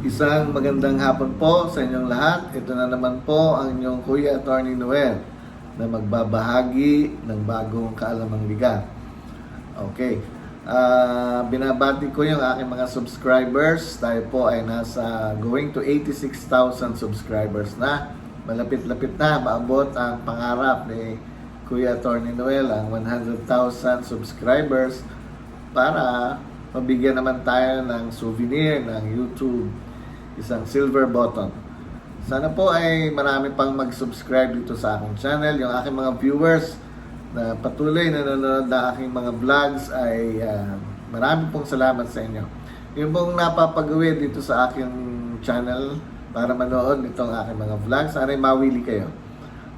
Isang magandang hapon po sa inyong lahat. Ito na naman po ang inyong Kuya Attorney Noel na magbabahagi ng bagong kaalamang bigat. Okay. Ah, binabati ko yung aking mga subscribers. Tayo po ay nasa going to 86,000 subscribers na. Malapit-lapit na maabot ang pangarap ni Kuya Attorney Noel ang 100,000 subscribers para mabigyan naman tayo ng souvenir ng YouTube, isang silver button. Sana po ay marami pang mag-subscribe dito sa aking channel. Yung aking mga viewers na patuloy na nanonood ng aking mga vlogs ay ah, marami pong salamat sa inyo. Yung pong napapagawin dito sa aking channel para manood nitong aking mga vlogs, sana ay mawili kayo.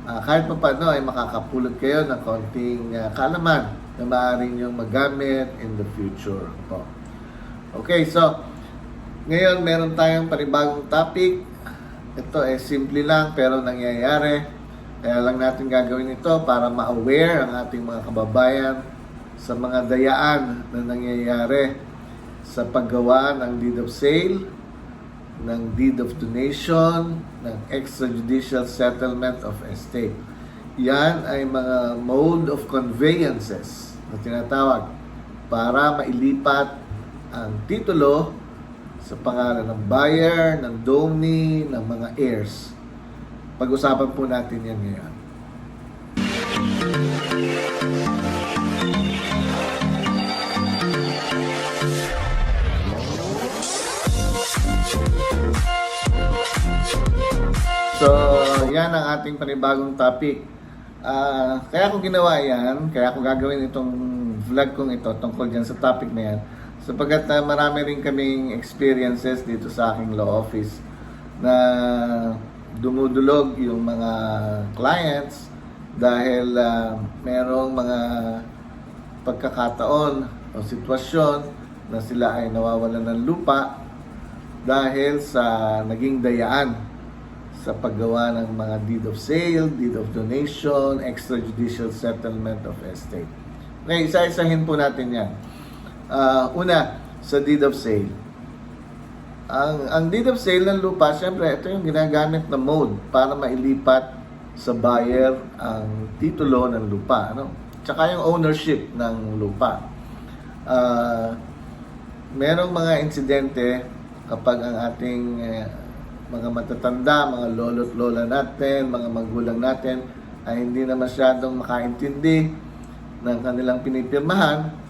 Ah, kahit pa paano ay makakapulot kayo ng konting ah, kaalaman na maaari niyong magamit in the future po. Okay, so ngayon meron tayong panibagong topic. Ito ay simple lang pero nangyayari. Kaya lang natin gagawin ito para ma-aware ang ating mga kababayan sa mga dayaan na nangyayari sa paggawa ng deed of sale, ng deed of donation, ng extrajudicial settlement of estate. Yan ay mga mode of conveyances na tinatawag para mailipat ang titulo sa pangalan ng buyer, ng donee, ng mga heirs. Pag-usapan po natin yan ngayon. So, yan ang ating panibagong topic. Ah, kaya ako ginawa yan, kaya ako gagawin itong vlog kong ito tungkol dyan sa topic na yan. Sapagkat ah, marami rin kaming experiences dito sa aking law office na dumudulog yung mga clients dahil ah, merong mga pagkakataon o sitwasyon na sila ay nawawalan ng lupa dahil sa naging dayaan sa paggawa ng mga deed of sale, deed of donation, extrajudicial settlement of estate. Okay, isa-isahin po natin yan. Ah, una, sa deed of sale. Ang, ang deed of sale ng lupa, syempre, ito yung ginagamit na mode para mailipat sa buyer ang titulo ng lupa. Ano? Tsaka yung ownership ng lupa. Ah, merong mga insidente kapag ang ating eh, mga matatanda, mga lolo't lola natin, mga magulang natin ay hindi na masyadong makaintindi ng kanilang pinipirmahan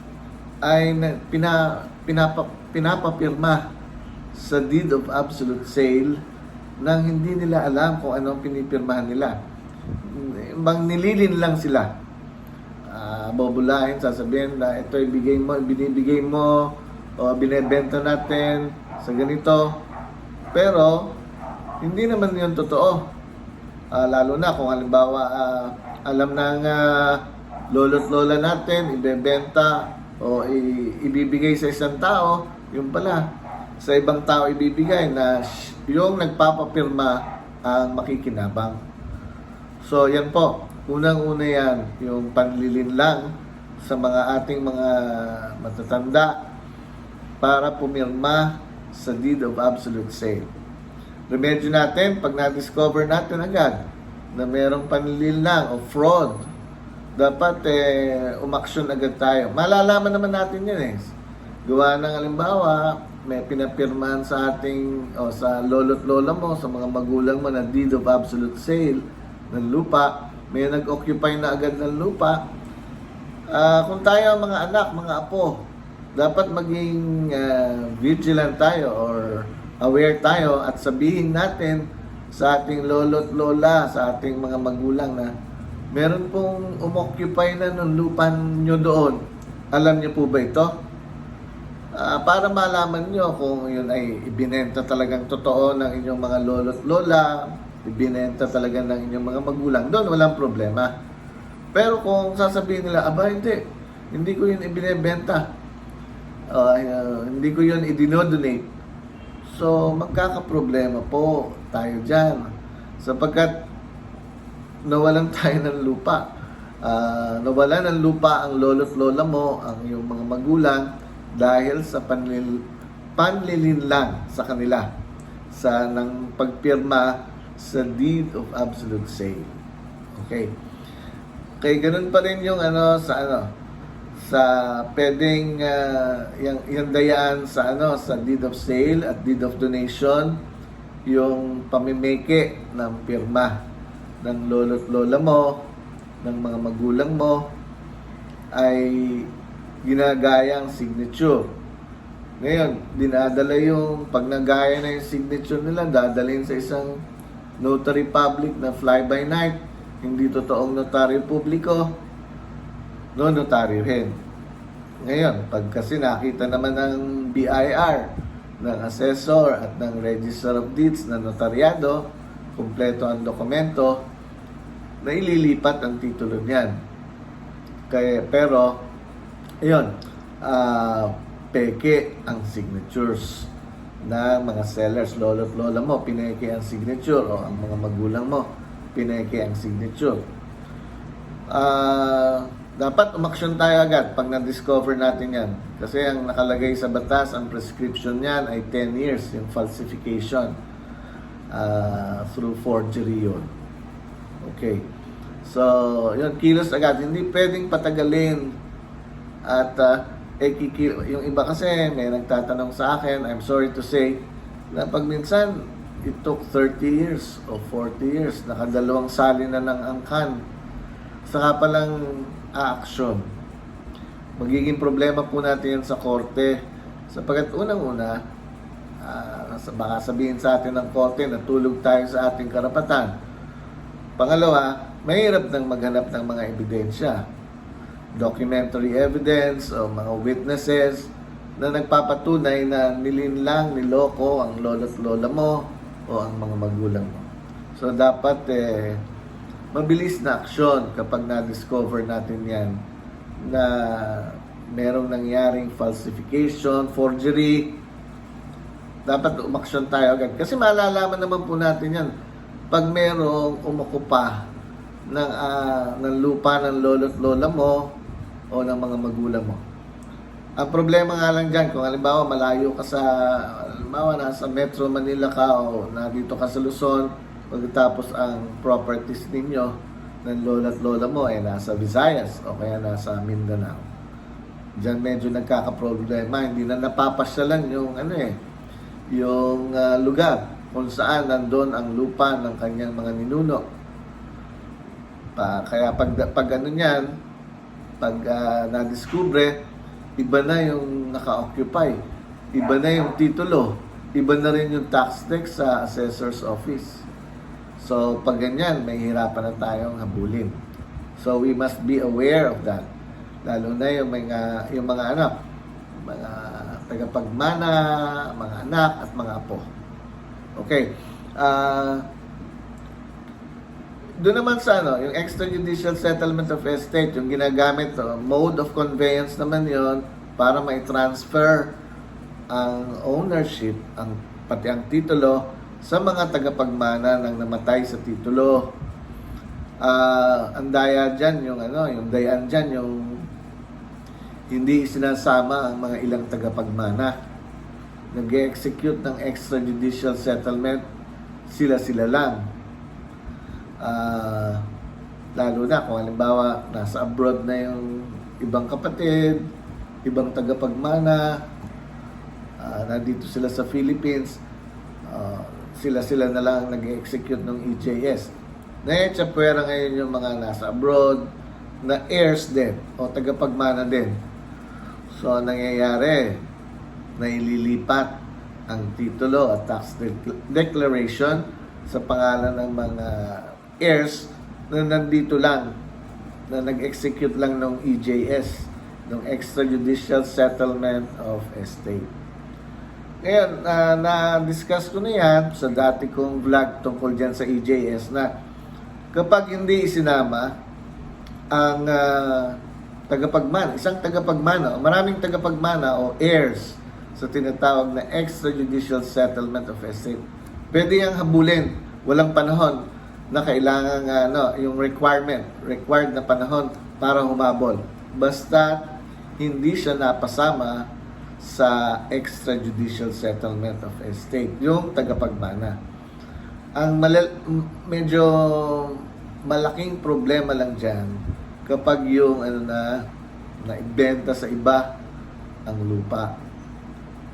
ay na- pina, pinapa, pinapapirma sa deed of absolute sale nang hindi nila alam kung anong pinipirmahan nila. Bang nililin lang sila. Ah, bobulahin, sasabihin na ito ibigay mo, binibigay mo o binebenta natin sa ganito. Pero hindi naman yun totoo. Ah, lalo na kung halimbawa ah, alam ng uh, lolo't lola natin, ibebenta o ibibigay sa isang tao, yung pala, sa ibang tao ibibigay na yung nagpapapirma ang makikinabang. So, yan po. Unang-una yan, yung panlilin lang sa mga ating mga matatanda para pumirma sa deed of absolute sale. Remedyo natin, pag na-discover natin agad na merong panlilin lang o fraud, dapat eh, umaksyon agad tayo. Malalaman naman natin yan eh. Gawa ng halimbawa, may pinapirmahan sa ating o sa lolo't lola mo, sa mga magulang mo na deed of absolute sale ng lupa, may nag-occupy na agad ng lupa. Ah, kung tayo mga anak, mga apo, dapat maging ah, vigilant tayo or aware tayo at sabihin natin sa ating lolo't lola, sa ating mga magulang na meron pong umoccupy na ng lupa nyo doon. Alam niyo po ba ito? Ah, para malaman nyo kung yun ay ibinenta talagang totoo ng inyong mga lolo't lola, ibinenta talaga ng inyong mga magulang, doon walang problema. Pero kung sasabihin nila, aba hindi, hindi ko yun ibinebenta, Ah, ah, hindi ko yun idinodonate, so magkakaproblema po tayo dyan. Sapagkat nawalan tayo ng lupa. Ah, nawalan ng lupa ang lolo't lola mo, ang iyong mga magulang, dahil sa panlil, panlilinlang sa kanila. sa ng pagpirma sa deed of absolute sale. Okay. Kaya ganun pa rin yung ano sa ano sa pwedeng ah, yung, yung dayaan sa ano sa deed of sale at deed of donation yung pamimeke ng pirma ng lolo't lola mo ng mga magulang mo ay ginagaya ang signature. Ngayon, dinadala yung, pag nagaya na yung signature nila, dadalhin sa isang notary public na fly-by-night, hindi totoong notaryo publiko, no notaryohin. Ngayon, pag kasi nakita naman ng BIR, ng assessor at ng register of deeds na notaryado, kumpleto ang dokumento, na ililipat ang titulo niyan. Kaya, pero, ayun, ah, peke ang signatures na mga sellers, lolo at lola mo, pineke ang signature, o ang mga magulang mo, pineke ang signature. Ah, dapat umaksyon tayo agad pag na-discover natin yan. Kasi ang nakalagay sa batas, ang prescription niyan ay 10 years, yung falsification ah, through forgery yun. Okay. So, yun, kilos agad. Hindi pwedeng patagalin. At, uh, eh, kiki- yung iba kasi, may nagtatanong sa akin, I'm sorry to say, na pag minsan, it took 30 years o 40 years, nakadalawang sali na ng angkan. Saka palang action. Magiging problema po natin yan sa korte. Sapagkat unang-una, ah, baka sabihin sa atin ng korte na tulog tayo sa ating karapatan. Pangalawa, mahirap nang maghanap ng mga ebidensya. Documentary evidence o mga witnesses na nagpapatunay na nilinlang, niloko ang lolo't lola mo o ang mga magulang mo. So dapat eh, mabilis na aksyon kapag na-discover natin yan na merong nangyaring falsification, forgery, dapat umaksyon tayo agad. Kasi malalaman naman po natin yan pag merong umukupa ng, ah, ng lupa ng lolo't lola mo o ng mga magulang mo. Ang problema nga lang dyan, kung halimbawa malayo ka sa, halimbawa nasa Metro Manila ka o nandito ka sa Luzon, pagkatapos ang properties ninyo ng lola't lola mo ay nasa Visayas o kaya nasa Mindanao. Diyan medyo nagkakaproblema, hindi na napapasyalan yung ano eh, yung ah, lugar kung saan nandun ang lupa ng kanyang mga ninuno. Pa, kaya pag, pag ano niyan, pag ah, na-discover, iba na yung naka-occupy, iba na yung titulo, iba na rin yung tax text sa assessor's office. So, pag ganyan, may hirapan na tayong habulin. So, we must be aware of that. Lalo na yung mga, yung mga anak, mga tagapagmana, mga anak, at mga apo. Okay. Ah, doon naman sa ano, yung extrajudicial settlement of estate, yung ginagamit, oh, mode of conveyance naman yon para mai-transfer ang ownership, ang pati ang titulo sa mga tagapagmana ng namatay sa titulo. Ah, ang daya diyan yung ano, yung dayan diyan yung hindi sinasama ang mga ilang tagapagmana. Nag-execute ng extrajudicial settlement sila-sila lang. Ah, lalo na kung halimbawa nasa abroad na yung ibang kapatid, ibang tagapagmana, ah, nandito sila sa Philippines, ah, sila-sila na lang nag-execute ng EJS. Naetsapwera ngayon yung mga nasa abroad, na heirs din, o tagapagmana din. So, ang nangyayari, na ililipat ang titulo at tax de- declaration sa pangalan ng mga heirs na nandito lang, na nag-execute lang ng EJS, ng Extrajudicial Settlement of Estate. Ngayon, na na-discuss ko na yan sa dati kong vlog tungkol dyan sa EJS na kapag hindi isinama ang ah, tagapagmana, isang tagapagmana, maraming tagapagmana o heirs sa tinatawag na extrajudicial settlement of estate. Pwede yung habulin, walang panahon na kailangan ano, yung requirement, required na panahon para humabol. Basta hindi siya napasama sa extrajudicial settlement of estate, yung tagapagmana. Ang malal- medyo malaking problema lang dyan kapag yung ano na naibenta sa iba ang lupa.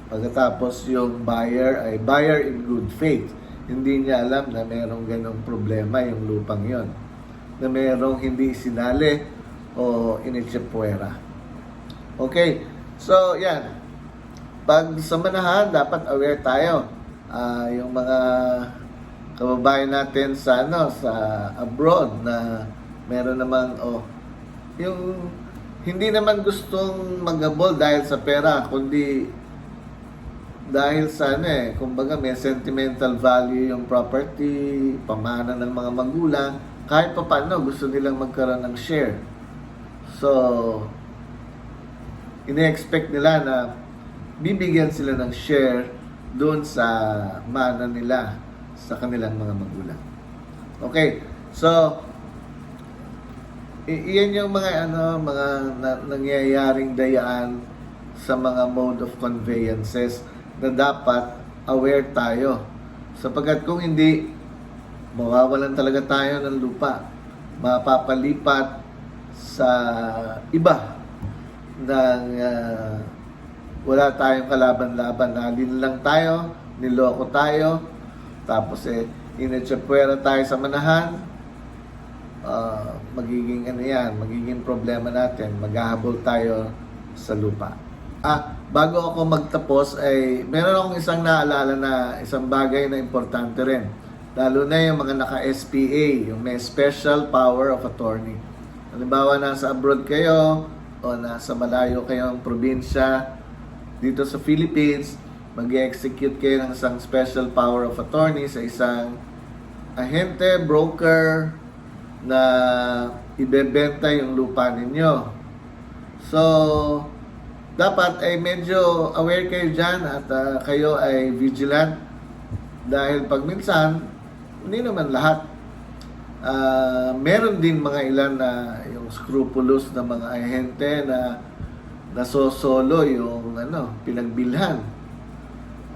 Pagkatapos yung buyer ay buyer in good faith. Hindi niya alam na merong ganong problema yung lupang yon na merong hindi sinali o initsepwera. Okay, so yan. Pag sa manahan, dapat aware tayo. Ah, yung mga kababayan natin sa ano sa abroad na meron naman oh yung hindi naman gustong magabol dahil sa pera kundi dahil sa ano eh kumbaga may sentimental value yung property pamana ng mga magulang kahit pa paano gusto nilang magkaroon ng share so ine-expect nila na bibigyan sila ng share doon sa mana nila sa kanilang mga magulang. Okay. So iyan yung mga ano mga na- nangyayaring dayaan sa mga mode of conveyances na dapat aware tayo. Sapagkat kung hindi mawawalan talaga tayo ng lupa. Mapapalipat sa iba ng ah, wala tayong kalaban-laban. Nalin lang tayo, niloko tayo, tapos eh, inetsepwera tayo sa manahan, ah, magiging ano yan, magiging problema natin, maghahabol tayo sa lupa. Ah, bago ako magtapos ay meron akong isang naalala na isang bagay na importante rin. Lalo na yung mga naka-SPA, yung may special power of attorney. Halimbawa, nasa abroad kayo o nasa malayo kayong probinsya dito sa Philippines, mag execute kayo ng isang special power of attorney sa isang ahente, broker na ibebenta yung lupa ninyo. So, dapat ay medyo aware kayo dyan at ah, kayo ay vigilant dahil pag minsan, hindi naman lahat. Ah, meron din mga ilan na yung scrupulous na mga ahente na nasosolo yung ano, pinagbilhan.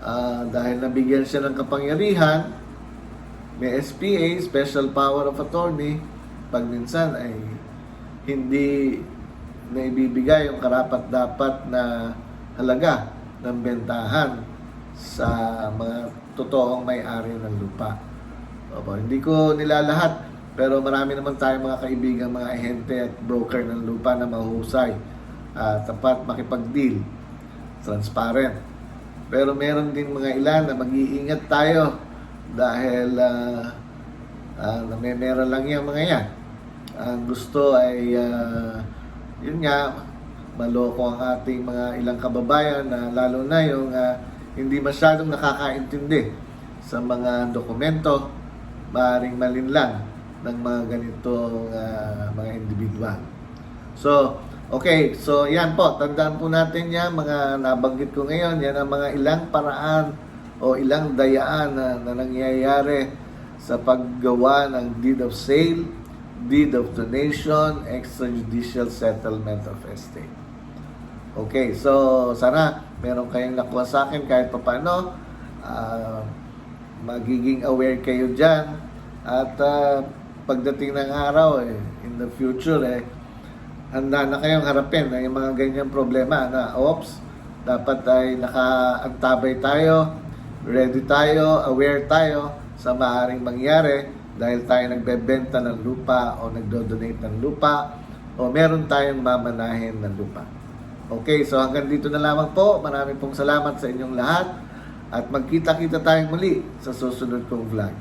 Ah, dahil nabigyan siya ng kapangyarihan, may SPA, Special Power of Attorney, pag minsan ay hindi na ibibigay yung karapat-dapat na halaga ng bentahan sa mga totoong may-ari ng lupa. Opo, hindi ko nilalahat, pero marami naman tayong mga kaibigan, mga ahente at broker ng lupa na mahusay, ah, tapat makipag-deal, transparent. Pero meron din mga ilan na mag-iingat tayo dahil uh, uh, namemera lang yung mga yan. Ang gusto ay, ah, yun nga, maloko ang ating mga ilang kababayan na lalo na yung ah, hindi masyadong nakakaintindi sa mga dokumento, maaaring malinlang ng mga ganitong ah, mga individual. So, okay. So, yan po. Tandaan po natin yan. Mga nabanggit ko ngayon. Yan ang mga ilang paraan o ilang dayaan na, na nangyayari sa paggawa ng deed of sale, deed of donation, extrajudicial settlement of estate. Okay, so sana meron kayong nakuha sa akin kahit paano. ah magiging aware kayo dyan. At ah, pagdating ng araw, eh, in the future, eh, handa na kayong harapin na yung mga ganyang problema na, oops, dapat ay nakaantabay tayo, ready tayo, aware tayo sa maaaring mangyari dahil tayo nagbebenta ng lupa o nagdo-donate ng lupa o meron tayong mamanahin ng lupa. Okay, so hanggang dito na lamang po. Maraming pong salamat sa inyong lahat at magkita-kita tayong muli sa susunod kong vlog.